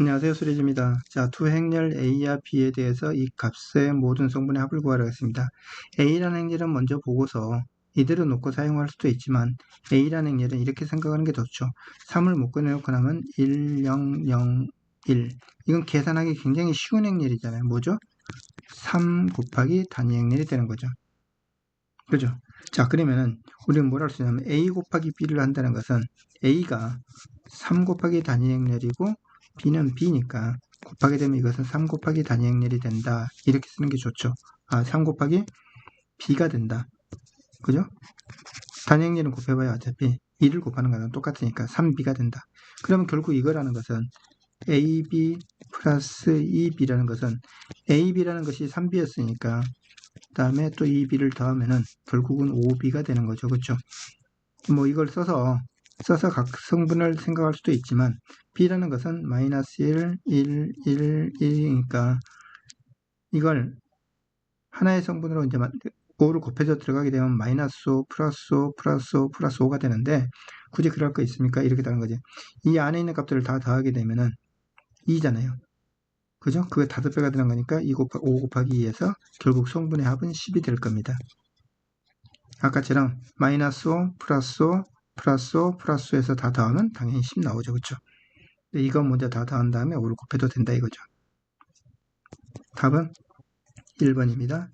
안녕하세요. 수리즈입니다. 자, 두 행렬 A와 B에 대해서 이 값의 모든 성분의 합을 구하라겠습니다. A라는 행렬은 먼저 보고서 이대로 놓고 사용할 수도 있지만 A라는 행렬은 이렇게 생각하는 게 좋죠. 3을 묶어 내놓고 나면 1, 0, 0, 1 이건 계산하기 굉장히 쉬운 행렬이잖아요. 뭐죠? 3 곱하기 단위 행렬이 되는 거죠. 그죠? 자, 그러면은 우리는 뭘 할 수 있냐면 A 곱하기 B를 한다는 것은 A가 3 곱하기 단위 행렬이고 b는 b니까 곱하게 되면 이것은 3 곱하기 단위 행렬이 된다. 이렇게 쓰는 게 좋죠. 아, 3 곱하기 b가 된다. 그죠? 단위 행렬은 곱해봐야 어차피 2를 곱하는 거는 똑같으니까 3b가 된다. 그러면 결국 이거라는 것은 ab 플러스 2b라는 것은 ab라는 것이 3b였으니까 그 다음에 또 2b를 더하면은 결국은 5b가 되는 거죠. 그렇죠? 뭐 이걸 써서 써서 각 성분을 생각할 수도 있지만 b라는 것은 마이너스 1, 1, 1, 1이니까 이걸 하나의 성분으로 이제 5를 곱해서 들어가게 되면 마이너스 5, 플러스 5, 플러스 5, 플러스 5가 되는데 굳이 그럴 거 있습니까? 이렇게 되는 거지. 이 안에 있는 값들을 다 더하게 되면은 2잖아요. 그죠? 그게 다섯 배가 되는 거니까 2 곱하, 5 곱하기 2에서 결국 성분의 합은 10이 될 겁니다. 아까처럼 마이너스 5, 플러스 5, 플러스 5, 플러스 5에서 다 더하면 당연히 10 나오죠. 그쵸? 이거 먼저 다 더한 다음에 5를 곱해도 된다 이거죠. 답은 1번입니다.